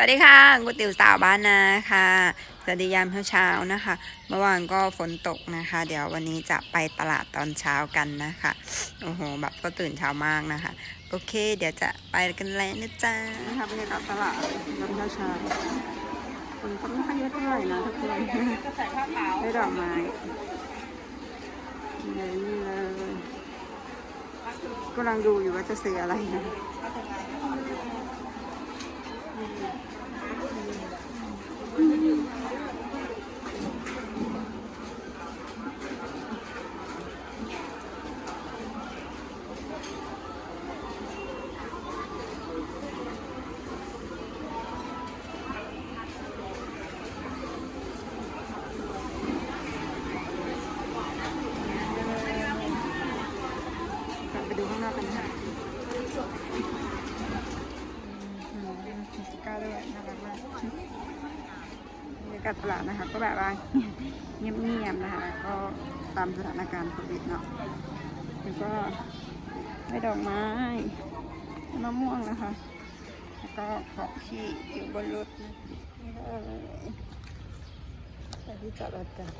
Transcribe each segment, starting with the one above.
สวัสดีค่ะก๋วยเตี๋ยวสาวบ้านนาค่ะ สวัสดียามเช้าๆนะคะ เมื่อวานก็ฝนตกนะคะ เดี๋ยววันนี้จะไปตลาดตอนเช้ากันนะคะ โอ้โห แบบก็ตื่นเช้ามากนะคะ โอเค เดี๋ยวจะไปกันแล้วนะจ๊ะนะคะบรรยากาศตลาดตอนเช้าๆคนก็ไม่ค่อยเยอะเท่าไหร่นะทุกคนได้ดอกไม้นี่เลยกำลังดูอยู่ว่าจะซื้ออะไรนะ ลับไปดูข้างนอกกันค่ะกิจกาด้วยน่ารักมากบรรยากาศตลาดนะคะ ก็แบบว่าเงียบๆนะคะ ก็ตามสถานการณ์โควิดเนาะแล้วก็ได้ดอกไม้มะม่วงนะคะ แล้วก็ของที่อยู่บนรถนะแต่ที่จอดรถกัน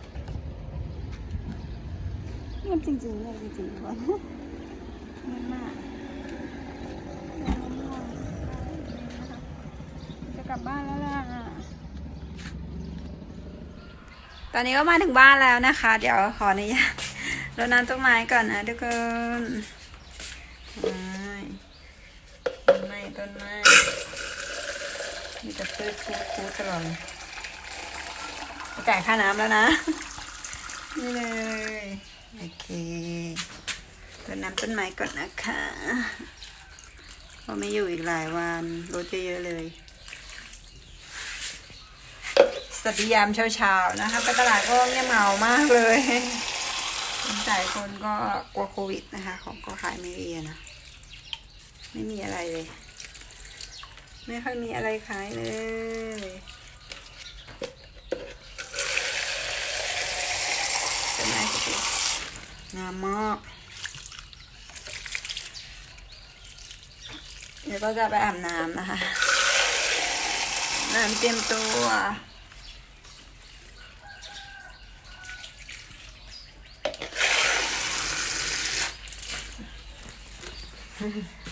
เงียบจริงๆเงียบจริงๆทุกคน จะกลับบ้านแล้วล่ะ ตอนนี้ก็มาถึงบ้านแล้วนะคะ เดี๋ยวขออนุญาตรดน้ำต้นไม้ก่อนนะทุกคนต้นไม้ต้นไม้มีแต่พืชคูๆตลอดจ่ายค่าน้ำแล้วนะ นี่เลย โอเค รดน้ำต้นไม้ก่อนนะคะเพราะไม่อยู่อีกหลายวันรถเยอะๆเลยสวัสดียามเช้าๆนะคะไปตลาดก็เงียบเหงามากเลยสงสัยคนก็กลัวโควิดนะคะ ของก็ขายไม่ดีนะ ไม่มีอะไรเลย ไม่ค่อยมีอะไรขายเลยเป็นไงสติงามมาก เดี๋ยวก็จะไปอาบน้ำนะคะ น้ำเตรียมตัว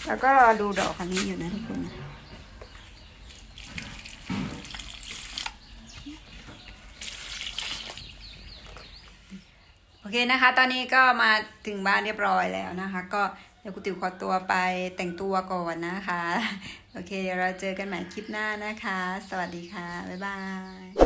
แล้วก็รอดูดอกคันนี้อยู่นะทุกคนโอเคนะคะ ตอนนี้ก็มาถึงบ้านเรียบร้อยแล้วนะคะ ก็ ดี๋ยวกูติวขอตัวไปแต่งตัวก่อนนะคะ โอเคเดี๋ยวเราเจอกันใหม่คลิปหน้านะคะ สวัสดีค่ะ บ๊ายบาย